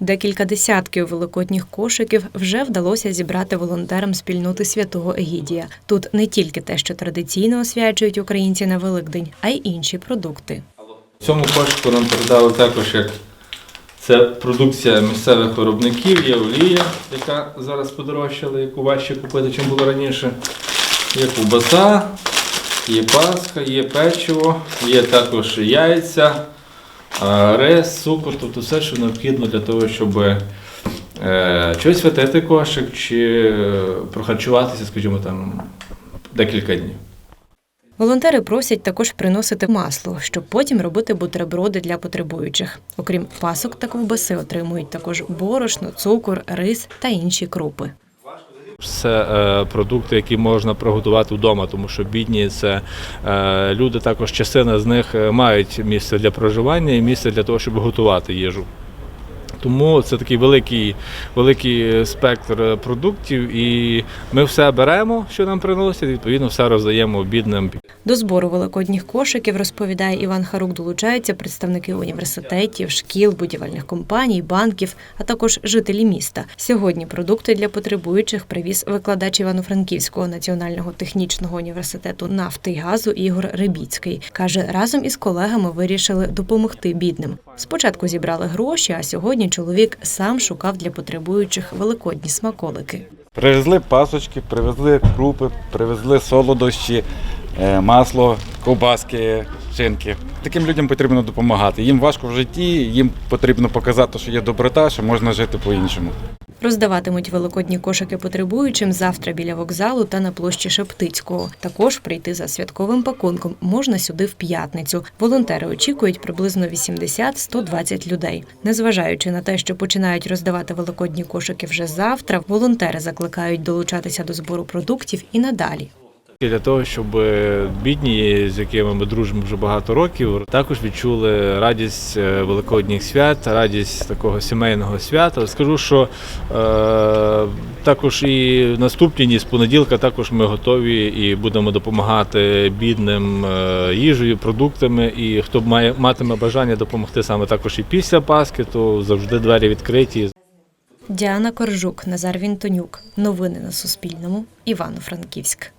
Декілька десятків великодніх кошиків вже вдалося зібрати волонтерам спільноти святого Егідія. Тут не тільки те, що традиційно освячують українці на Великдень, а й інші продукти. В цьому кошику нам передали також як це продукція місцевих виробників, є олія, яка зараз подорожчала, яку важче купити, чим було раніше. Є ковбаса, є паска, є печиво, є також яйця, рис, цукор, тобто все, що необхідно для того, щоб е, чи святити кошик, чи е, прохарчуватися, скажімо там, декілька днів. Волонтери просять також приносити масло, щоб потім робити бутерброди для потребуючих. Окрім пасок та ковбаси, отримують також борошно, цукор, рис та інші крупи. Це е, продукти, які можна приготувати вдома, тому що бідні це е, люди, також частина з них е, мають місце для проживання і місце для того, щоб готувати їжу. Тому це такий великий, великий спектр е, продуктів, і ми все беремо, що нам приносять, відповідно, все роздаємо бідним. До збору великодніх кошиків, розповідає Іван Харук, долучаються представники університетів, шкіл, будівельних компаній, банків, а також жителі міста. Сьогодні продукти для потребуючих привіз викладач Івано-Франківського національного технічного університету нафти й газу Ігор Рибіцький. Каже, разом із колегами вирішили допомогти бідним. Спочатку зібрали гроші, а сьогодні чоловік сам шукав для потребуючих великодні смаколики. Привезли пасочки, привезли крупи, привезли солодощі, е, масло, ковбаски, шинки. Таким людям потрібно допомагати. Їм важко в житті, їм потрібно показати, що є доброта, що можна жити по-іншому. Роздаватимуть великодні кошики потребуючим завтра біля вокзалу та на площі Шептицького. Також прийти за святковим пакунком можна сюди в п'ятницю. Волонтери очікують приблизно 80-120 людей. Незважаючи на те, що починають роздавати великодні кошики вже завтра, волонтери закликають долучатися до збору продуктів і надалі. Для того, щоб бідні, з якими ми дружимо вже багато років, також відчули радість е, великодніх свят, радість такого сімейного свята. Скажу, що е, також і наступні дні з понеділка також ми готові і будемо допомагати бідним е, їжею, продуктами. І хто має матиме бажання допомогти саме також і після Пасхи, то завжди двері відкриті. Діана Коржук, Назар Вінтонюк. Новини на Суспільному. Івано-Франківськ.